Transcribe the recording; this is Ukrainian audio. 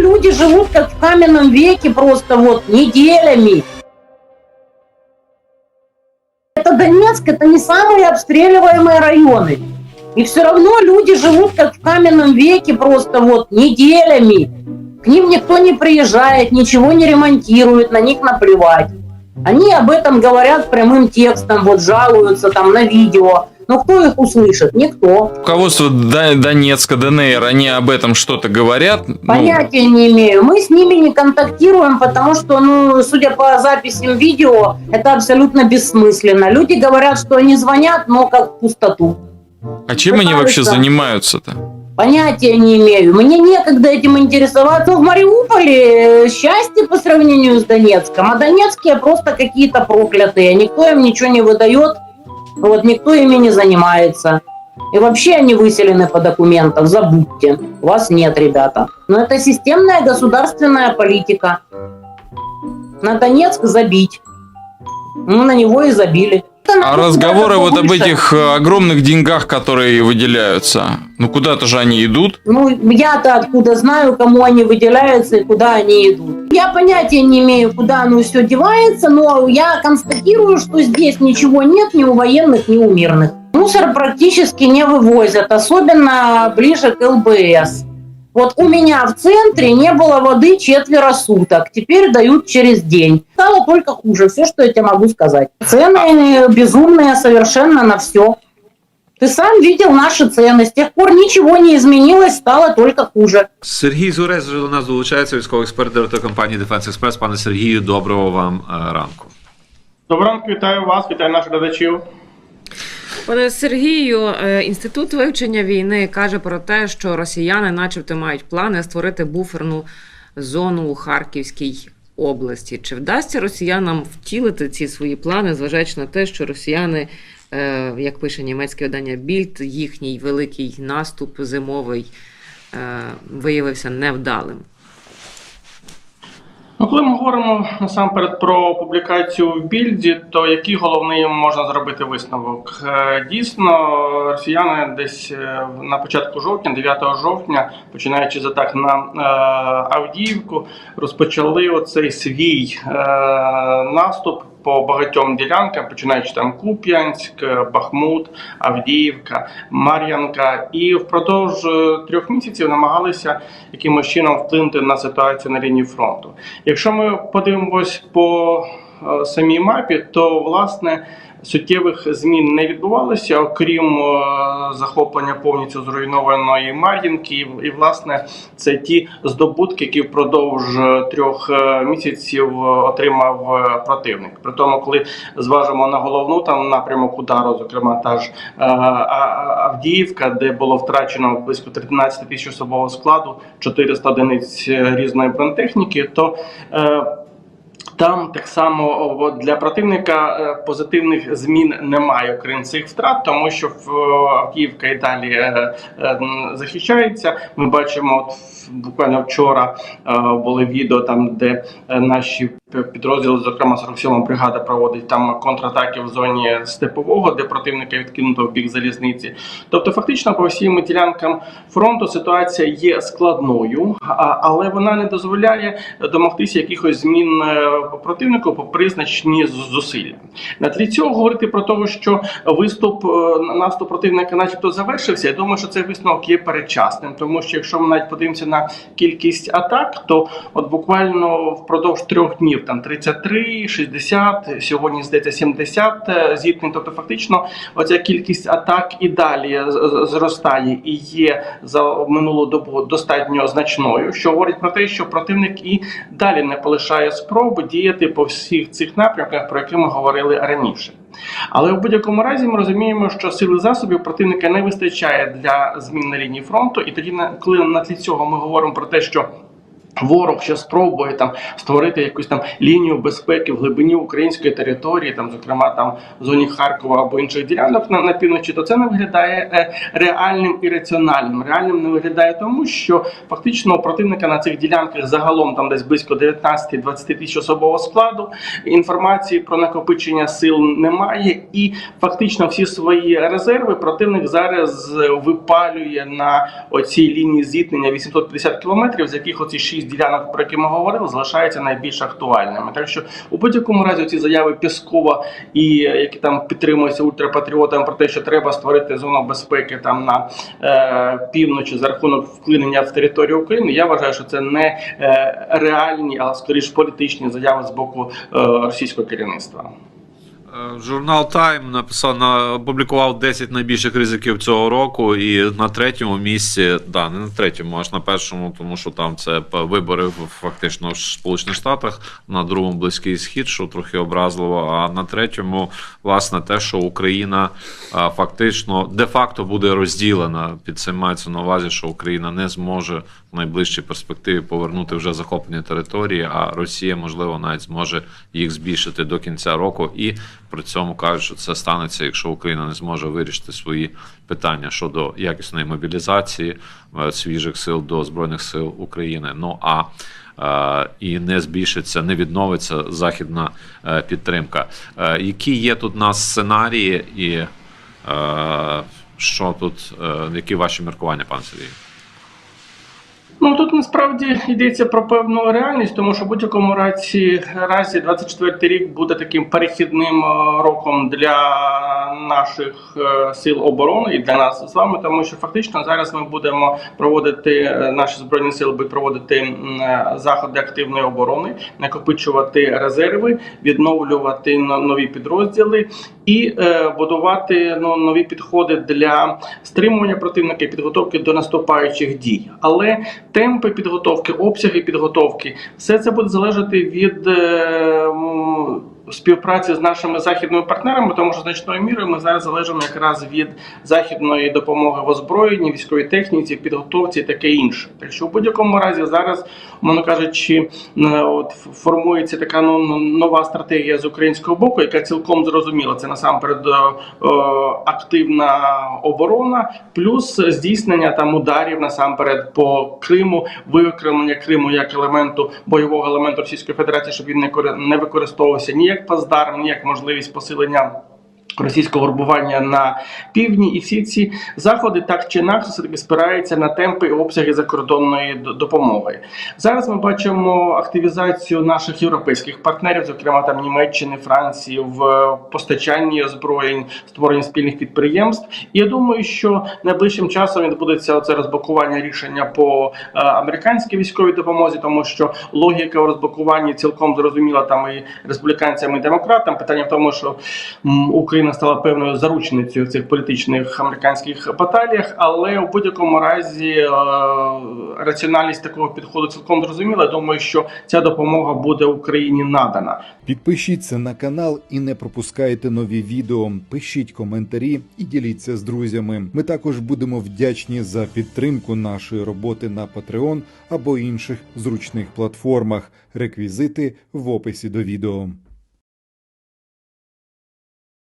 Люди живут как в каменном веке просто вот неделями. Это Донецк, это не самые обстреливаемые районы. И все равно люди живут как в каменном веке просто вот неделями. К ним никто не приезжает, ничего не ремонтирует, на них наплевать. Они об этом говорят прямым текстом, вот жалуются там на видео. Но кто их услышит? Никто. Руководство До- Донецка, ДНР, они об этом что-то говорят? Ну, Понятия не имею. Мы с ними не контактируем, потому что, ну, судя по записям видео, это абсолютно бессмысленно. Люди говорят, что они звонят, но как в пустоту. а чем они вообще пытаются. занимаются-то? Понятия не имею. Мне некогда этим интересоваться. В Мариуполе э, счастье по сравнению с Донецком. А донецкие просто какие-то проклятые. Никто им ничего не выдает. Вот никто ими не занимается. И вообще они выселены по документам. Забудьте. Вас нет, ребята. Но это системная государственная политика. На Донецк забить. Ну, на него и забили. А разговоры вот об этих э, огромных деньгах, которые выделяются, ну куда-то же они идут? Ну, я-то откуда знаю, кому они выделяются и куда они идут. Я понятия не имею, куда оно все девается, но я констатирую, что здесь ничего нет ни у военных, ни у мирных. Мусор практически не вывозят, особенно ближе к ЛБС. Вот у меня в центре не было воды четверо суток, теперь дают через день. Стало только хуже, все, что я тебе могу сказать. Цены безумные совершенно на все. Ты сам видел наши цены. С тех пор ничего не изменилось, стало только хуже. Сергій Зурес вже до нас долучається, військовий експерт директор компанії Defense Express. Пане Сергію, доброго вам е, ранку. Доброго ранку, вітаю вас, вітаю наших глядачів. Пане Сергію, е, інститут вивчення війни каже про те, що росіяни, начебто, мають плани створити буферну зону у Харківській області. Чи вдасться росіянам втілити ці свої плани, зважаючи на те, що росіяни, е, як пише німецьке видання Більд, їхній великий наступ зимовий е, виявився невдалим? Ну, коли ми говоримо насамперед про публікацію в більді, то який головний можна зробити висновок? Е, Дійсно, росіяни десь е, на початку жовтня, 9 жовтня, починаючи з атак на е, Авдіївку, розпочали оцей свій наступ. По багатьом ділянкам, починаючи там Куп'янськ, Бахмут, Авдіївка, Мар'янка, і впродовж е, трьох місяців намагалися якимось чином вплинути на ситуацію на лінії фронту. Якщо ми подивимось по самій мапі, то власне суттєвих змін не відбувалося, окрім е, захоплення повністю зруйнованої Мар'їнки. І, власне це ті здобутки, які впродовж е, трьох е, місяців е, отримав е, противник. При тому, коли зважимо на головну там напрямок удару, зокрема та ж е, Авдіївка, де було втрачено близько 13 тисяч особового складу, 400 одиниць е, різної бронетехніки, то е, там так само для противника е, позитивних змін немає, окрім цих втрат, тому що е, Авдіївка і далі е, захищається. Ми бачимо, от буквально вчора були відео там, де наші п- підрозділи, зокрема 47 бригада, проводить там контратаки в зоні степового, де противника відкинуто в бік залізниці. Тобто, фактично по всім ділянкам фронту ситуація є складною, але вона не дозволяє домогтися якихось змін е, противнику по призначенні зусилля. На тлі цього говорити про те, що виступ е, наступ противника, начебто, завершився. Я думаю, що цей висновок є передчасним, тому що якщо ми навіть подивимося на кількість атак, то от буквально впродовж трьох днів там 33, 60, сьогодні здається 70 е, зіткнень. Тобто, фактично, оця кількість атак і далі зростає і є за минулу добу достатньо значною, що говорить про те, що противник і далі не полишає спроб діяти по всіх цих напрямках, про які ми говорили раніше. Але в будь-якому разі ми розуміємо, що сили засобів противника не вистачає для змін на лінії фронту, і тоді, коли на тлі цього ми говоримо про те, що Ворог ще спробує там створити якусь там лінію безпеки в глибині української території, там, зокрема, там в зоні Харкова або інших ділянок на, на півночі, то це не виглядає е, реальним і раціональним. Реальним не виглядає тому, що фактично противника на цих ділянках загалом там десь близько 19-20 тисяч особового складу. Інформації про накопичення сил немає, і фактично всі свої резерви противник зараз випалює на оцій лінії зіткнення 850 кілометрів, з яких оці 6 шість ділянок, про які ми говорили, залишаються найбільш актуальними. Так що у будь-якому разі ці заяви Піскова і які там підтримуються ультрапатріотами про те, що треба створити зону безпеки там на е, півночі за рахунок вклинення в територію України. Я вважаю, що це не е, реальні, а скоріш політичні заяви з боку е, російського керівництва. Е, Журнал Time написав на опублікував 10 найбільших ризиків цього року, і на третьому місці, да, не на третьому, аж на першому, тому що там це вибори фактично в Сполучених Штатах, на другому близький схід, що трохи образливо. А на третьому, власне, те, що Україна а, фактично де-факто буде розділена. Під цим мається на увазі, що Україна не зможе в найближчій перспективі повернути вже захоплені території, а Росія, можливо, навіть зможе їх збільшити до кінця року. І при цьому кажуть, що це станеться, якщо Україна не зможе вирішити свої питання щодо якісної мобілізації е, свіжих сил до збройних сил України. Ну а е, і не збільшиться, не відновиться західна е, підтримка. Які є тут у нас сценарії, і що тут, які ваші міркування, пан Сергій? Ну тут насправді йдеться про певну реальність, тому що в будь-якому разі, разі 24 рік буде таким перехідним е, роком для наших е, сил оборони і для нас з вами, тому що фактично зараз ми будемо проводити е, наші збройні сили будуть проводити е, заходи активної оборони, накопичувати резерви, відновлювати нові підрозділи і будувати ну, нові підходи для стримування противника і підготовки до наступаючих дій. Але темпи підготовки, обсяги підготовки, все це буде залежати від е, співпраці з нашими західними партнерами, тому що значною мірою ми зараз залежимо якраз від західної допомоги в озброєнні, військовій техніці, підготовці і таке інше. Так що в будь-якому разі зараз, умовно кажучи, е, от формується така ну, нова стратегія з українського боку, яка цілком зрозуміла. Це насамперед е, е, активна оборона, плюс здійснення там ударів насамперед по Криму, виокремлення Криму як елементу бойового елементу Російської Федерації, щоб він не не використовувався ні як плацдарм, як можливість посилення. Російського вербування на півдні, і всі ці заходи так чи інакше все таки спираються на темпи і обсяги закордонної допомоги. Зараз ми бачимо активізацію наших європейських партнерів, зокрема там Німеччини, Франції, в постачанні озброєнь, створенні спільних підприємств. І я думаю, що найближчим часом відбудеться оце розблокування рішення по е, американській військовій допомозі, тому що логіка у розблокуванні цілком зрозуміла там і республіканцям, і демократам. Питання в тому, що м, Україна стала певною заручницею в цих політичних американських баталіях, але у будь-якому разі е, раціональність такого підходу цілком зрозуміла. Думаю, що ця допомога буде Україні надана. Підпишіться на канал і не пропускайте нові відео. Пишіть коментарі і діліться з друзями. Ми також будемо вдячні за підтримку нашої роботи на Patreon або інших зручних платформах. Реквізити в описі до відео.